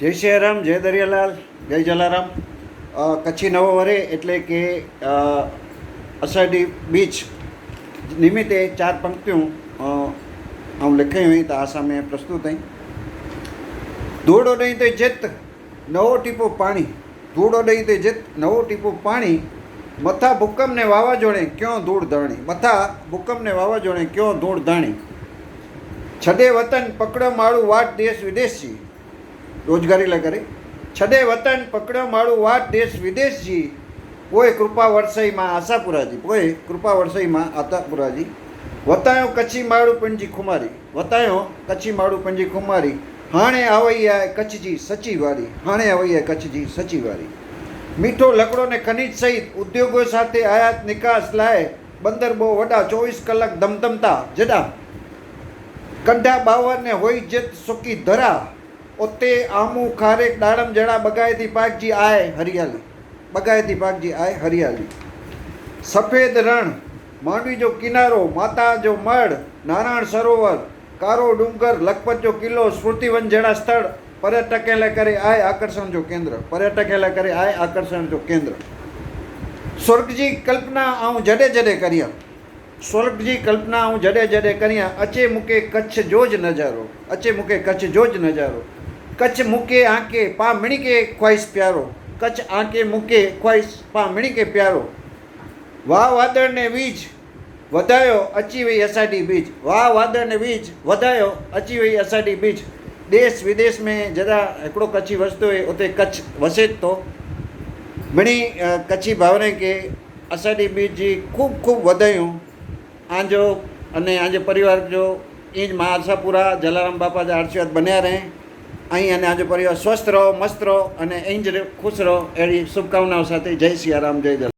જય શ્રીરામ જય દરિયાલાલ, જય જલારામ. કચ્છી નવો વરે એટલે કે અષાઢી બીચ નિમિત્તે ચાર પંક્તિઓ હું લખાઈ હોય તો આ સામે પ્રસ્તુત થઈ ધોડો નહીં તે જેત, નવો ટીપો પાણી. ધોડો નહીં તે જેત, નવો ટીપો પાણી. મથા ભૂકંપને વાવાઝોડે ક્યો ધૂળ ધાણી? મથા ભૂકંપને વાવાઝોડે ક્યો ધૂળ ધાણી? છદે વતન પકડો માળું વાટ દેશ વિદેશી. રોજગારી લે કરે છડે વતન પકડ્યો મારું વાત, દેશ, વિદેશજી. કોઈ કૃપા વરસાઈમાં આશાપુરાજી કોઈ કૃપા વરસાઈમાં આશાપુરાજી. વતાયો કચ્છી માળું પંજી ખુમારી. વતાયો કચ્છી માળું પંજી ખુમારી. હાણે આવૈયા કચ્છજી સચીવારી. હાણે આવૈયા કચ્છજી સચીવારી. મીઠો લકડો ને ખનિજ સહિત ઉદ્યોગો સાથે આયાત નિકાસ લાય. બંદર બહુ વડા, ચોવીસ કલાક ધમધમતા, જડા. કંઢા બાવર ને હોય જેત સુકી ધરા. उते आमू खारे दाड़म जड़ा बगायती पाक जी आए हरियाली। बगायती पाक जी आए हरियाली। सफ़ेद रण, मांडवी जो किनारो, माता जो मढ़, नारायण सरोवर, कारो डूंगर, लखपत जो किलो, स्मृतिवन जड़ा स्थल पर्यटक लाइ करे आहे आकर्षण जो केंद्र। पर्यटक लाइ करे आहे आकर्षण जो केंद्र। स्वर्ग जी कल्पना ऐं जॾहिं जॾहिं करियाँ, स्वर्ग जी कल्पना ऐं जॾहिं जॾहिं करियाँ, अचे मूंखे कच्छ जो ज नज़ारो, अचे मूंखे कच्छ जो ज नज़ारो। કચ્છ મૂકે આંકે, પા કે ખ્વાઈશ પ્યારો. કચ્છ આંકે, મૂકે ખ્વાઈશ, પા કે પ્યારો. વાહ વાદળને વીજ વધાયો અચીવઈ અષાઢી બીજ. વાહ વાદળને વીજ વધાયો અચીવઈ અષાઢી બીજ. દેશ વિદેશ મેં જરા હિकिड़ो કચ્છી વસતો હોય ઉતે કચ્છ વસે જ તો. ઘણી કચ્છી ભાવને કે અષાઢી બીજી ખૂબ ખૂબ વધાયું. આંજો અને આજે પરિવાર જો એ જ મા આશાપુરા જલારામ બાપા આશીર્વાદ બન્યા રહે. અહીં અને આજે પરિવાર સ્વસ્થ રહો, મસ્ત રહો અને અહીં જ ખુશ રહો. એવી શુભકામનાઓ સાથે જય સિયારામ જય જલારામ